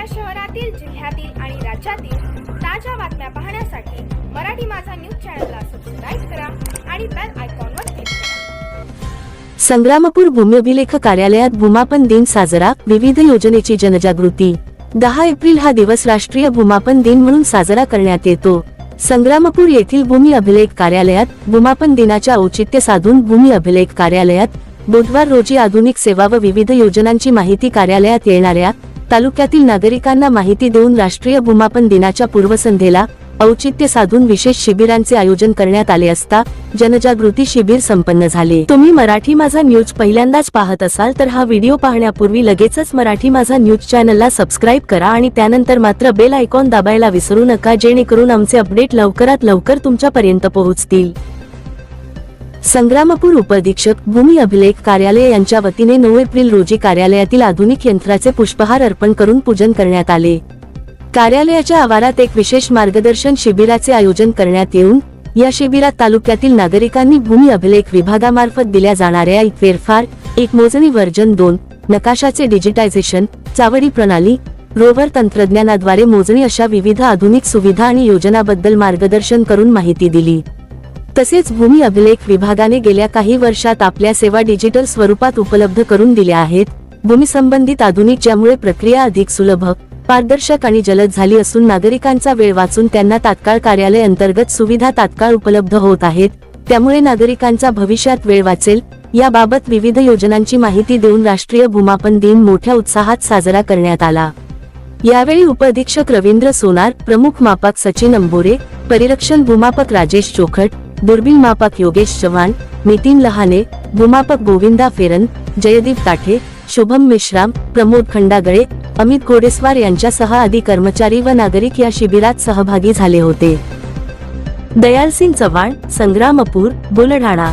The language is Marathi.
आपल्या शहरातील जिल्ह्यातील आणि राज्यातील ताज्या बातम्या पाहण्यासाठी मराठी माझा न्यूज चॅनलला सबस्क्राईब करा आणि बेल आयकॉन वर क्लिक करा. संग्रामपूर भूम्यभिलेख कार्यालयात भूमापन दिन साजरा विविध योजनेची जनजागृती. दहा एप्रिल हा दिवस राष्ट्रीय भूमापन दिन म्हणून साजरा करण्यात येतो. संग्रामपूर येथील भूमी अभिलेख कार्यालयात भूमापन दिनाच्या औचित्य साधून भूमी अभिलेख कार्यालयात बुधवार रोजी आधुनिक सेवा व विविध योजनांची माहिती कार्यालयात येणाऱ्या तालुक्यातील नागरिकांना माहिती देऊन राष्ट्रीय भूमापन दिनाच्या पूर्वसंध्येला औचित्य साधून विशेष शिबिरांचे आयोजन करण्यात आले असता जनजागृती शिबिर संपन्न झाले. तुम्ही मराठी माझा न्यूज पहिल्यांदाच पाहत असाल तर हा व्हिडिओ पाहण्यापूर्वी लगेचच मराठी माझा न्यूज चॅनलला सबस्क्राईब करा आणि त्यानंतर मात्र बेल आयकॉन दाबायला विसरू नका जेणेकरून आमचे अपडेट लवकरात लवकर तुमच्यापर्यंत पोहोचतील. संग्रामपूर उपअधीक्षक भूमी अभिलेख कार्यालय यांच्या वतीने नऊ एप्रिल रोजी कार्यालयातील आधुनिक यंत्राचे पुष्पहार अर्पण करून पूजन करण्यात आले. कार्यालयाच्या आवारात एक विशेष मार्गदर्शन शिबिराचे आयोजन करण्यात येऊन या शिबिरात तालुक्यातील नागरिकांनी भूमी अभिलेख विभागामार्फत दिल्या जाणाऱ्या एक फेरफार एक मोजणी वर्जन दोन नकाशाचे डिजिटायझेशन चावडी प्रणाली रोवर तंत्रज्ञानाद्वारे मोजणी अशा विविध आधुनिक सुविधा आणि योजनाबद्दल मार्गदर्शन करून माहिती दिली. तसेच भूमी अभिलेख विभागाने गेल्या काही वर्षात आपल्या सेवा डिजिटल स्वरूपात उपलब्ध करून दिल्या आहेत. भूमी संबंधित आधुनिक ज्यामुळे प्रक्रिया अधिक सुलभ पारदर्शक आणि जलद झाली असून नागरिकांचा वेळ वाचून त्यांना तात्काळ कार्यालय अंतर्गत सुविधा तात्काळ उपलब्ध होत आहेत. त्यामुळे नागरिकांचा भविष्यात वेळ वाचेल याबाबत विविध योजनांची माहिती देऊन राष्ट्रीय भूमापन दिन मोठ्या उत्साहात साजरा करण्यात आला. यावेळी उपअधीक्षक रवींद्र सोनार प्रमुख मापक सचिन अंबोरे परिरक्षण भूमापक राजेश चोखट दुर्बीण मापक योगेश चव्हाण नितीन लहाने भूमापक गोविंदा फेरन जयदीप ताठे शुभम मेश्राम प्रमोद खंडागळे अमित घोडेस्वार यांच्यासह आदी कर्मचारी व नागरिक या शिबिरात सहभागी झाले होते. दयालसिंग चव्हाण संग्रामपूर बुलढाणा.